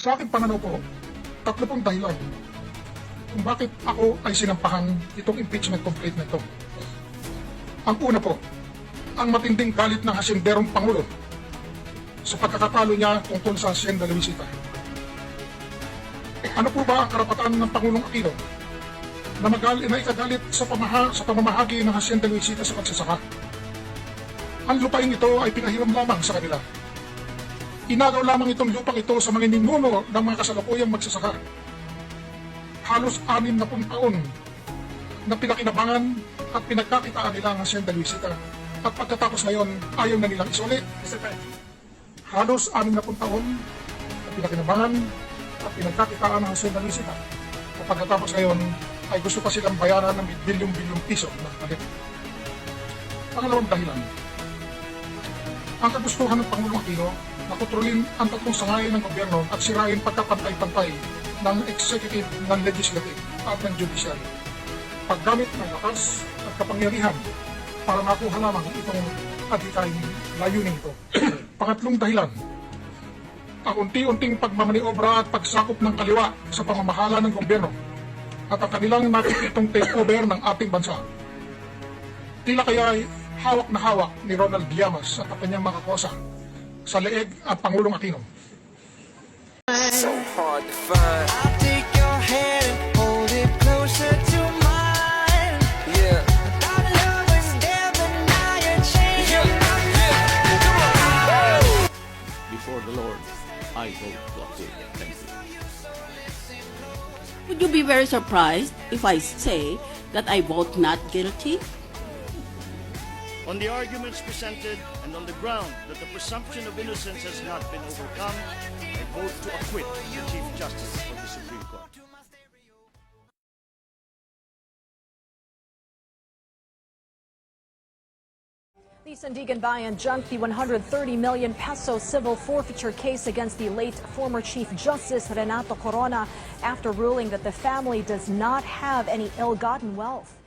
Sa aking pananaw po, tatlo pong dahilan kung bakit ako ay sinampahan itong impeachment complaint na ito. Ang una po, ang matinding galit ng hasinderong Pangulo sa pagkakatalo niya tungkol sa Hacienda Luisita. Ano po ba ang karapatan ng Pangulong Aquino na, magal na ikagalit sa, pamaha, sa pamamahagi ng Hacienda Luisita sa pagsasaka? Ang lupain ito ay pinahiram lamang sa kanila. Inagaw lamang itong lupang ito sa mga ninuno ng mga kasalukuyang magsasaka. Halos anim na pung taon na pinakinabangan at pinagkakitaan nila ang Hacienda Luisita. At pagkatapos ngayon, ayaw na nilang isuli. Halos anim na pung taon na pinakinabangan at pinagkakitaan ng Hacienda Luisita. At pagkatapos ngayon, ay gusto pa silang bayaran ng bilyong-bilyong piso ng palit. Pangalawang dahilan, ang kagustuhan ng Pangulong Aquino na kontrolin ang tatlong sangay ng gobyerno at sirain pagkapantay-pantay ng executive, ng legislative at ng judiciary. Paggamit ng lakas at kapangyarihan para makuha lamang itong adhikain layunin ito. Pangatlong dahilan, ang unti-unting pagmamaniobra at pagsakop ng kaliwa sa pamamahala ng gobyerno at ang kanilang nakikitong takeover ng ating bansa. Tila kaya ay hawak na hawak ni Ronald Llamas at ang kanyang mga kosa sa leeg at Pangulong Aquino. so hard to find. I'll take your hand and hold it closer to mine. Yeah, Our love was there, but now you're changing my mind. before the Lord, I vote to acquit. Thank you. Would you be very surprised if I say that I vote not guilty? On the arguments presented and on the ground that the presumption of innocence has not been overcome, I vote to acquit the Chief Justice of the Supreme Court. The Sandigan Bayan junked the 130 million peso civil forfeiture case against the late former Chief Justice Renato Corona after ruling that the family does not have any ill-gotten wealth.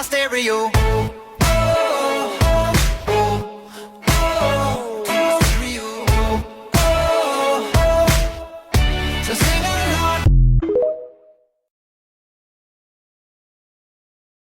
My stereo.